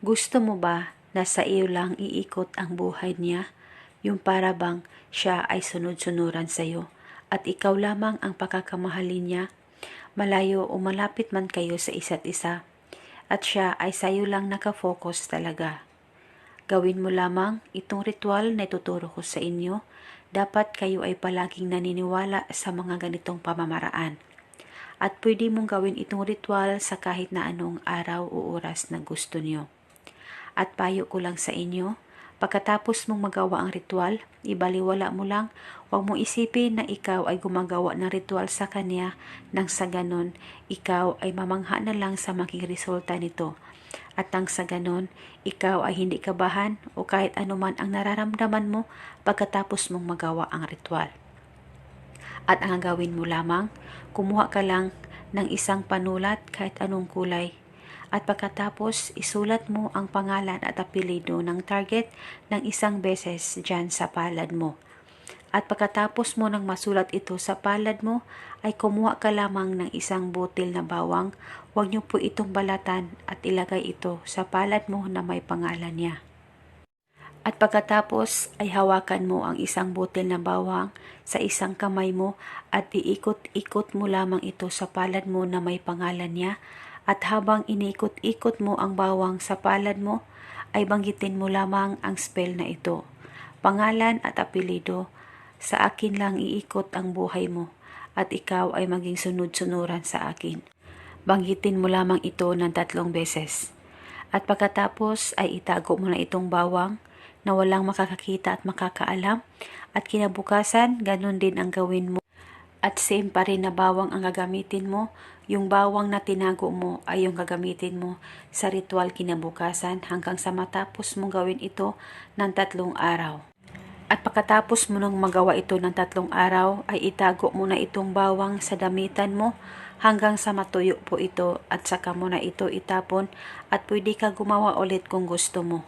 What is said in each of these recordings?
Gusto mo ba na sa iyo lang iikot ang buhay niya? Yung para bang siya ay sunod-sunuran sa iyo at ikaw lamang ang pakakamahalin niya? Malayo o malapit man kayo sa isa't isa at siya ay sa iyo lang nakafocus talaga. Gawin mo lamang itong ritual na ituturo ko sa inyo. Dapat kayo ay palaging naniniwala sa mga ganitong pamamaraan. At pwede mong gawin itong ritual sa kahit na anong araw o oras na gusto niyo. At payo ko lang sa inyo, pagkatapos mong magawa ang ritual, ibaliwala mo lang, huwag mong isipin na ikaw ay gumagawa ng ritual sa kanya nang sa ganon, ikaw ay mamangha na lang sa maging resulta nito. At nang sa ganon, ikaw ay hindi kabahan o kahit anuman ang nararamdaman mo pagkatapos mong magawa ang ritual. At ang gawin mo lamang, kumuha ka lang ng isang panulat kahit anong kulay. At pagkatapos, isulat mo ang pangalan at apelido ng target ng isang beses dyan sa palad mo. At pagkatapos mo nang masulat ito sa palad mo, ay kumuha ka lamang ng isang butil na bawang. Huwag niyo po itong balatan at ilagay ito sa palad mo na may pangalan niya. At pagkatapos ay hawakan mo ang isang butil na bawang sa isang kamay mo at iikot-ikot mo lamang ito sa palad mo na may pangalan niya at habang iniikot-ikot mo ang bawang sa palad mo ay banggitin mo lamang ang spell na ito. Pangalan at apelido, sa akin lang iikot ang buhay mo at ikaw ay maging sunod-sunuran sa akin. Banggitin mo lamang ito ng tatlong beses. At pagkatapos ay itago mo na itong bawang na walang makakakita at makakaalam at kinabukasan ganun din ang gawin mo. At same pa rin na bawang ang gagamitin mo, yung bawang na tinago mo ay yung gagamitin mo sa ritual kinabukasan hanggang sa matapos mong gawin ito ng tatlong araw. At pagkatapos mo nang magawa ito ng tatlong araw, ay itago mo na itong bawang sa damitan mo hanggang sa matuyo po ito at saka mo na ito itapon at pwede ka gumawa ulit kung gusto mo.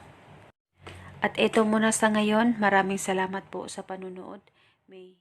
At ito muna sa ngayon, maraming salamat po sa panunood. May